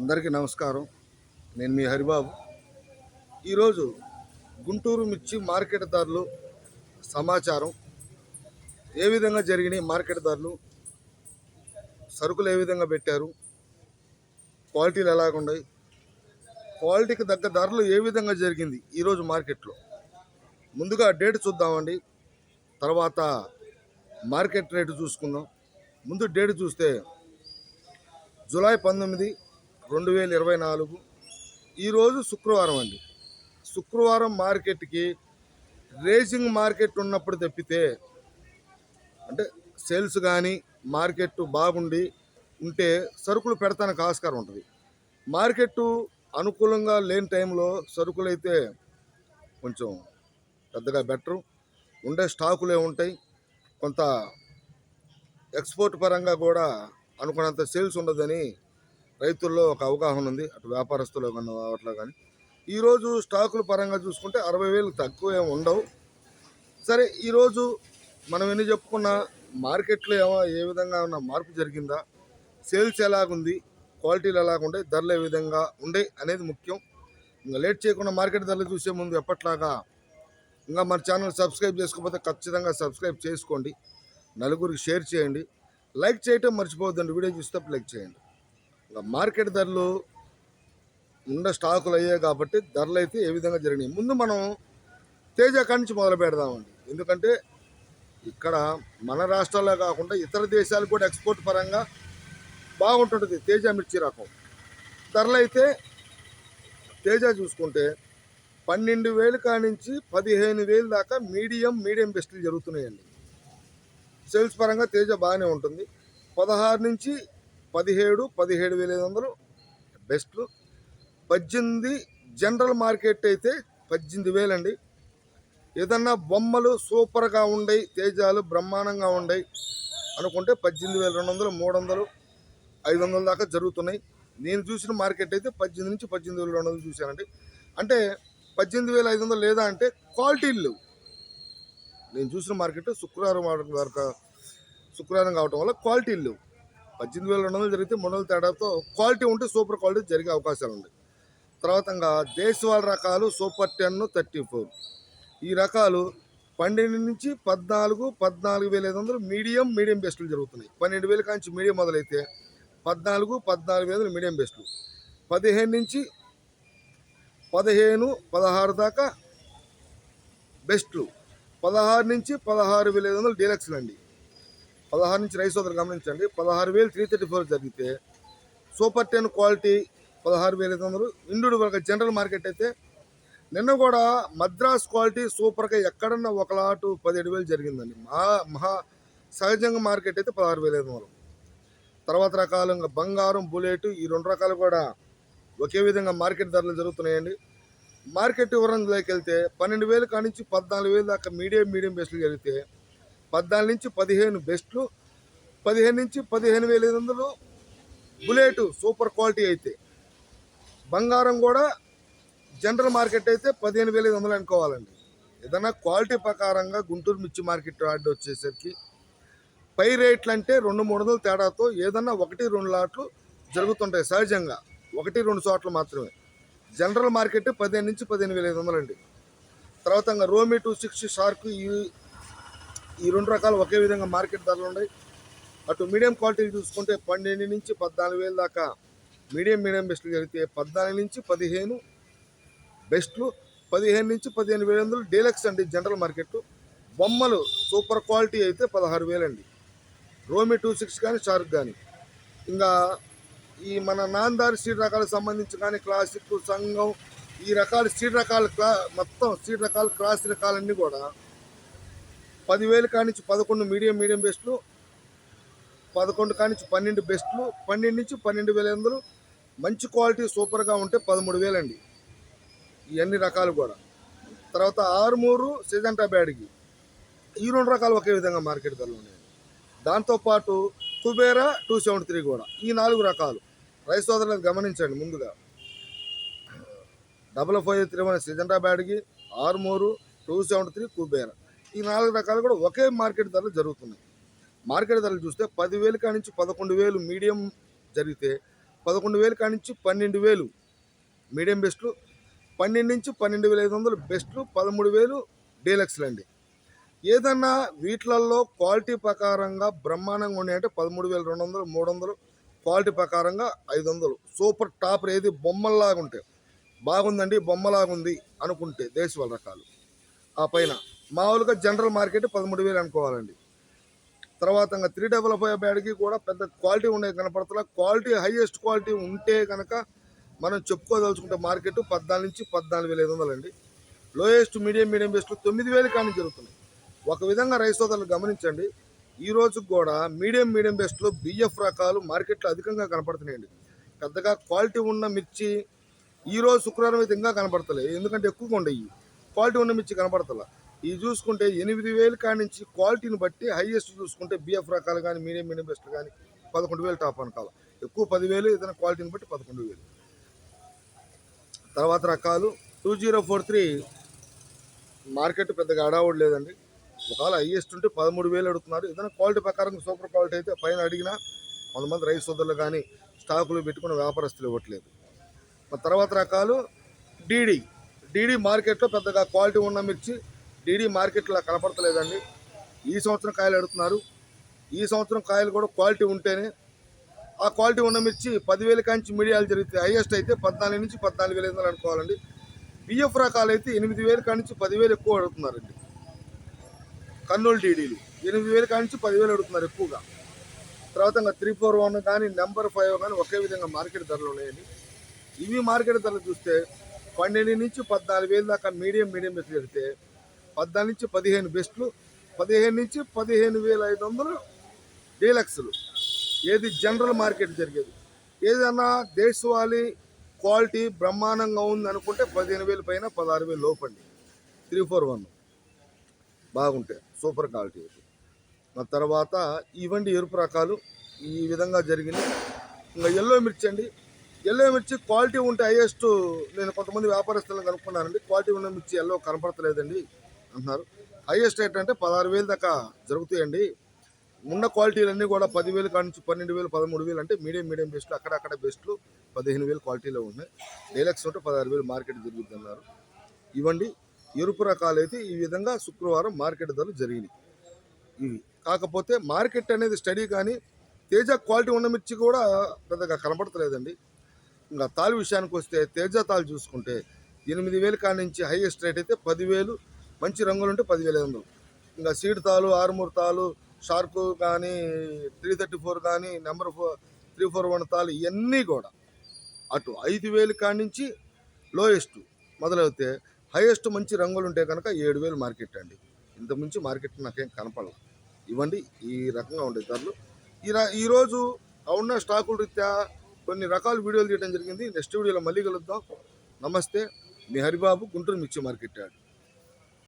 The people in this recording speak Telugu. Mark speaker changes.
Speaker 1: అందరికీ నమస్కారం. నేను మీ హరిబాబు. ఈరోజు గుంటూరు మిర్చి మార్కెట్ ధరలు సమాచారం. ఏ విధంగా జరిగినాయి మార్కెట్ ధరలు? సరుకులు ఏ విధంగా పెట్టారు? క్వాలిటీలు ఎలాగున్నాయి క్వాలిటీకి తగ్గ ధరలు ఏ విధంగా జరిగింది ఈరోజు మార్కెట్లో? ముందుగా డేట్ చూద్దామండి. తర్వాత మార్కెట్ రేటు చూసుకుందాం. ముందు డేట్ చూస్తే జూలై పంతొమ్మిది రెండు వేల ఇరవై నాలుగు. ఈరోజు శుక్రవారం అండి. శుక్రవారం మార్కెట్కి రేసింగ్ మార్కెట్ ఉన్నప్పుడు తప్పితే అంటే సేల్స్ కానీ మార్కెట్ బాగుండి ఉంటే సరుకులు పెడతానికి ఆస్కారం ఉంటుంది. మార్కెట్ అనుకూలంగా లేని టైంలో సరుకులు అయితే కొంచెం పెద్దగా బెటరు. ఉండే స్టాకులే ఉంటాయి. కొంత ఎక్స్పోర్ట్ పరంగా కూడా అనుకున్నంత సేల్స్ ఉండదని రైతుల్లో ఒక అవగాహన ఉంది అటు వ్యాపారస్తులు కానీ అట్లా కానీ. ఈరోజు స్టాకుల పరంగా చూసుకుంటే అరవై వేలు తక్కువ ఏమి ఉండవు. సరే ఈరోజు మనం ఎన్ని చెప్పుకున్న మార్కెట్లో ఏమో ఏ విధంగా ఉన్న మార్పు జరిగిందా? సేల్స్ ఎలాగుంది? క్వాలిటీలు ఎలాగుండే? ధరలు ఏ విధంగా ఉండే అనేది ముఖ్యం. ఇంకా లేట్ చేయకుండా మార్కెట్ ధరలు చూసే ముందు ఎప్పట్లాగా ఇంకా మన ఛానల్ సబ్స్క్రైబ్ చేసుకోకపోతే ఖచ్చితంగా సబ్స్క్రైబ్ చేసుకోండి. నలుగురికి షేర్ చేయండి. లైక్ చేయటం మర్చిపోవద్దండి. వీడియో చూస్తే లైక్ చేయండి. మార్కెట్ ధరలు ఉన్న స్టాకులు అయ్యాయి కాబట్టి ధరలు అయితే ఏ విధంగా జరిగినాయి? ముందు మనం తేజ కాడి నుంచి మొదలు పెడదామండి. ఎందుకంటే ఇక్కడ మన రాష్ట్రాల్లో కాకుండా ఇతర దేశాలు కూడా ఎక్స్పోర్ట్ పరంగా బాగుంటుంటుంది తేజ మిర్చి రకం. ధరలు అయితే తేజ చూసుకుంటే పన్నెండు వేలు కానించి పదిహేను వేలు దాకా మీడియం మీడియం బెస్ట్లు జరుగుతున్నాయండి. సేల్స్ పరంగా తేజ బాగానే ఉంటుంది. పదహారు నుంచి పదిహేడు పదిహేడు వేల ఐదు వందలు. బెస్ట్లు పద్దెనిమిది జనరల్ మార్కెట్ అయితే పద్దెనిమిది వేలండి. ఏదన్నా బొమ్మలు సూపర్గా ఉండయి తేజాలు బ్రహ్మాండంగా ఉండయి అనుకుంటే పద్దెనిమిది వేల రెండు వందలు మూడు వందలు ఐదు వందల దాకా జరుగుతున్నాయి. నేను చూసిన మార్కెట్ అయితే పద్దెనిమిది నుంచి పద్దెనిమిది వేల రెండు వందలు చూశానండి. అంటే పద్దెనిమిది వేల ఐదు వందలు లేదా అంటే క్వాలిటీలు లేవు. నేను చూసిన మార్కెట్ శుక్రవారం వారం వరకు శుక్రవారం కావటం వల్ల క్వాలిటీలు లేవు. పద్దెనిమిది వేల రెండు వందలు జరిగితే మూడు వందల తేడాతో క్వాలిటీ ఉంటే సూపర్ క్వాలిటీ జరిగే అవకాశాలు ఉన్నాయి. తర్వాత ఇంకా దేశవాళ రకాలు సూపర్ టెన్ థర్టీ ఫోర్. ఈ రకాలు పన్నెండు నుంచి పద్నాలుగు పద్నాలుగు వేల ఐదు వందలు మీడియం మీడియం బెస్ట్లు జరుగుతున్నాయి. పన్నెండు వేల కాంచి మీడియం మొదలైతే పద్నాలుగు పద్నాలుగు వేల మీడియం బెస్ట్లు పదిహేను నుంచి పదిహేను పదహారు దాకా బెస్ట్లు పదహారు నుంచి పదహారు వేల ఐదు వందలు డీలక్స్లు అండి. పదహారు నుంచి రైస్ సోదరు గమనించండి. పదహారు వేలు త్రీ థర్టీ ఫోర్ జరిగితే సూపర్ టెన్ క్వాలిటీ పదహారు వేల ఐదు వందలు. ఇండు వరకు జనరల్ మార్కెట్ అయితే నిన్న కూడా మద్రాస్ క్వాలిటీ సూపర్గా ఎక్కడన్నా ఒక లాటు పదిహేడు వేలు జరిగిందండి. మహా మహా సహజంగా మార్కెట్ అయితే పదహారు వేల ఐదు వందలు. తర్వాత రకాలుగా బంగారం బుల్లెట్ ఈ రెండు రకాలు కూడా ఒకే విధంగా మార్కెట్ ధరలు జరుగుతున్నాయండి. మార్కెట్ వివరంలోకి వెళ్తే పన్నెండు వేలు కానించి పద్నాలుగు వేలు దాకా మీడియం మీడియం బేస్లు జరిగితే పద్నాలుగు నుంచి పదిహేను బెస్ట్లు పదిహేను నుంచి పదిహేను వేల ఐదు వందలు బుల్లెట్ సూపర్ క్వాలిటీ అయితే. బంగారం కూడా జనరల్ మార్కెట్ అయితే పదిహేను వేల ఐదు వందలు అనుకోవాలండి. ఏదైనా క్వాలిటీ ప్రకారంగా గుంటూరు మిర్చి మార్కెట్ యార్డ్ వచ్చేసరికి పై రేట్లు అంటే రెండు మూడు వందల తేడాతో ఏదన్నా ఒకటి రెండు లాట్లు జరుగుతుంటాయి సహజంగా. ఒకటి రెండు చోట్ల మాత్రమే. జనరల్ మార్కెట్ పదిహేను నుంచి పదిహేను వేల ఐదు వందలు అండి తర్వాత ఇంకా రోమి టూ సిక్స్టీ షార్క్ ఈ ఈ రెండు రకాలు ఒకే విధంగా మార్కెట్ ధరలు ఉన్నాయి. అటు మీడియం క్వాలిటీ చూసుకుంటే పన్నెండు నుంచి పద్నాలుగు వేల దాకా మీడియం మీడియం బెస్ట్లు జరిగితే పద్నాలుగు నుంచి పదిహేను బెస్ట్లు పదిహేను నుంచి పదిహేను వేల వందలు డీలక్స్ అండి జనరల్ మార్కెట్ బొమ్మలు సూపర్ క్వాలిటీ అయితే పదహారు వేలండి. రోమి టూ సిక్స్ కానీ షార్క్ కానీ. ఇంకా ఈ మన నాందారి సీడ్ రకాలకు సంబంధించి కానీ క్లాసిక్ సంఘం ఈ రకాల సీడ్ రకాల క్లా మొత్తం సీడ్ రకాల క్లాస్ రకాలన్నీ కూడా పదివేలు కానించి పదకొండు మీడియం మీడియం బెస్ట్లు పదకొండు కానించి పన్నెండు బెస్ట్లు పన్నెండు నుంచి పన్నెండు వేల ఐదు మంచి క్వాలిటీ సూపర్గా ఉంటే పదమూడు వేలండి ఇవన్నీ రకాలు కూడా. తర్వాత ఆరుమూరు సిజంటా బ్యాడ్కి ఈ రెండు రకాలు ఒకే విధంగా మార్కెట్ ధరలు ఉన్నాయి. దాంతోపాటు కుబేరా టూ సెవెంటీ త్రీ కూడా. ఈ నాలుగు రకాలు. రైస్ సోదరులను గమనించండి ముందుగా. Double five three one Syngenta బ్యాడ్కి ఆరుమూరు టూ సెవెంటీ త్రీ కుబేరా. ఈ నాలుగు రకాలు కూడా ఒకే మార్కెట్ ధరలు జరుగుతున్నాయి. మార్కెట్ ధరలు చూస్తే పదివేలు కాడి నుంచి పదకొండు వేలు మీడియం జరిగితే పదకొండు వేలు కానించి పన్నెండు వేలు మీడియం బెస్ట్లు పన్నెండు నుంచి పన్నెండు వేల ఐదు వందలు బెస్ట్లు పదమూడు వేలు డీలక్స్లు అండి. ఏదన్నా వీటిలల్లో క్వాలిటీ ప్రకారంగా బ్రహ్మాండంగా ఉన్నాయంటే పదమూడు వేల రెండు వందలు మూడు వందలు క్వాలిటీ ప్రకారంగా ఐదు వందలు. సూపర్ టాప్ ఏది? బొమ్మల్లాగా ఉంటాయి బాగుందండి బొమ్మలాగా ఉంది అనుకుంటే దేశవాళ రకాలు. ఆ పైన మామూలుగా జనరల్ మార్కెట్ పదమూడు వేలు అనుకోవాలండి. తర్వాత ఇంకా త్రీ డబల్ ఫైవ్ బ్యాడ్కి కూడా పెద్ద క్వాలిటీ ఉండే కనపడుతున్నా క్వాలిటీ హైయెస్ట్ క్వాలిటీ ఉంటే కనుక మనం చెప్పుకోదలుచుకుంటే మార్కెట్ పద్నాలుగు నుంచి పద్నాలుగు వేల ఐదు వందలు అండి లోయెస్ట్ మీడియం మీడియం బెస్ట్ తొమ్మిది వేలు కానీ జరుగుతున్నాయి. ఒక విధంగా రైస్ సోదరులు గమనించండి. ఈ రోజు కూడా మీడియం మీడియం బెస్ట్లో బిఎఫ్ రకాలు మార్కెట్లో అధికంగా కనపడుతున్నాయండి. పెద్దగా క్వాలిటీ ఉన్న మిర్చి ఈ రోజు శుక్రవారం అయితే ఇంకా కనపడతలే. ఎందుకంటే ఎక్కువగా ఉండయి క్వాలిటీ ఉన్న మిర్చి కనపడతలే. ఇవి చూసుకుంటే ఎనిమిది వేలు కాడి నుంచి క్వాలిటీని బట్టి హైయెస్ట్ చూసుకుంటే బిఎఫ్ రకాలు కానీ మీడియం మీడియం బెస్ట్ కానీ పదకొండు వేలు టాప్ అనుకోవాలి ఎక్కువ పదివేలు ఏదైనా క్వాలిటీని బట్టి పదకొండు వేలు. తర్వాత రకాలు two zero four three. Market పెద్దగా అడావుడు లేదండి. ఒకవేళ హైయెస్ట్ ఉంటే పదమూడు వేలు అడుగుతున్నారు. ఏదైనా క్వాలిటీ ప్రకారం సూపర్ క్వాలిటీ అయితే పైన అడిగినా కొంతమంది రైస్ సోదరులు కానీ స్టాకులు పెట్టుకున్న వ్యాపారస్తులు ఇవ్వట్లేదు. తర్వాత రకాలు డీడీ. డీడీ మార్కెట్లో పెద్దగా క్వాలిటీ ఉన్న మిర్చి డీడీ మార్కెట్లో కనపడతలేదండి. ఈ సంవత్సరం కాయలు అడుగుతున్నారు. ఈ సంవత్సరం కాయలు కూడా క్వాలిటీ ఉంటేనే ఆ క్వాలిటీ ఉన్న మిర్చి పదివేల కాంచి మీడియాలు జరిగితే హైయెస్ట్ అయితే పద్నాలుగు నుంచి పద్నాలుగు వేల ఐదు వందలు అనుకోవాలండి. బిఎఫ్ రకాలు అయితే ఎనిమిది వేల కానించి పదివేలు ఎక్కువ అడుగుతున్నారండి. కర్నూలు డీడీలు ఎనిమిది వేల కానించి పదివేలు అడుగుతున్నారు ఎక్కువగా. తర్వాత ఇంకా త్రీ ఫోర్ వన్ కానీ నెంబర్ ఫైవ్ కానీ ఒకే విధంగా మార్కెట్ ధరలు ఉన్నాయండి. ఇవి మార్కెట్ ధరలు చూస్తే పన్నెండు నుంచి పద్నాలుగు వేలు దాకా మీడియం మీడియం బెస్ట్ పద్నాలుగు నుంచి పదిహేను బెస్ట్లు పదిహేను నుంచి పదిహేను వేల ఐదు వందలు డీలక్స్లు. ఏది జనరల్ మార్కెట్ జరిగేది. ఏదైనా దేశవాళీ క్వాలిటీ బ్రహ్మాండంగా ఉంది అనుకుంటే పదిహేను వేలు పైన పదహారు వేలు లోపండి. Three four one. బాగుంటాయి సూపర్ క్వాలిటీ ఇది. ఆ తర్వాత ఇవండి ఎరుపు రకాలు ఈ విధంగా జరిగినాయి. ఇంకా ఎల్లో మిర్చి అండి. ఎల్లో మిర్చి క్వాలిటీ ఉంటే హైయెస్ట్ నేను కొంతమంది వ్యాపారస్తులను కనుక్కున్నానండి. క్వాలిటీ ఉన్న మిర్చి ఎల్లో కనపడతలేదండి. అంటున్నారు. హైయెస్ట్ రేట్ అంటే పదహారు వేలు దాకా జరుగుతాయండి. ఉన్న క్వాలిటీలన్నీ కూడా పదివేలు కాడ నుంచి పన్నెండు వేలు పదమూడు వేలు అంటే మీడియం మీడియం బెస్ట్లు అక్కడక్కడ బెస్ట్లు పదిహేను వేలు క్వాలిటీలో ఉన్నాయి. డైలక్స్ ఉంటే పదహారు వేలు మార్కెట్ జరుగుతున్నారు ఇవ్వండి. ఎరుపు రకాలు అయితే ఈ విధంగా శుక్రవారం మార్కెట్ ధరలు జరిగినాయి. ఇవి. కాకపోతే మార్కెట్ అనేది స్టడీ కానీ తేజ క్వాలిటీ ఉన్న మిర్చి కూడా పెద్దగా కనపడతలేదండి ఇంకా తాలు విషయానికి వస్తే తేజ తాలు చూసుకుంటే ఎనిమిది వేలు కాడి నుంచి హైయెస్ట్ రేట్ అయితే పదివేలు మంచి రంగులు ఉంటే పదివేల ఐదు వందలు. ఇంకా సీడ్ తాలు ఆరుమూరు తాలు షార్క్ కానీ త్రీ థర్టీ ఫోర్ కానీ number four three four one తాలు ఇవన్నీ కూడా అటు ఐదు వేలు కాడి లోయెస్ట్ మొదలవుతే హైయెస్ట్ మంచి రంగులు ఉంటే కనుక ఏడు వేలు మార్కెట్ అండి. ఇంత మించి మార్కెట్ నాకేం కనపడదు ఇవ్వండి ఈ రకంగా ఉండే ధరలు. ఈ ఈరోజు ఉన్న స్టాకుల రీత్యా కొన్ని రకాల వీడియోలు తీయడం జరిగింది. నెక్స్ట్ వీడియోలో మళ్ళీ కలుద్దాం. నమస్తే. మీ హరిబాబు గుంటూరు మిర్చి మార్కెట్ యార్డ్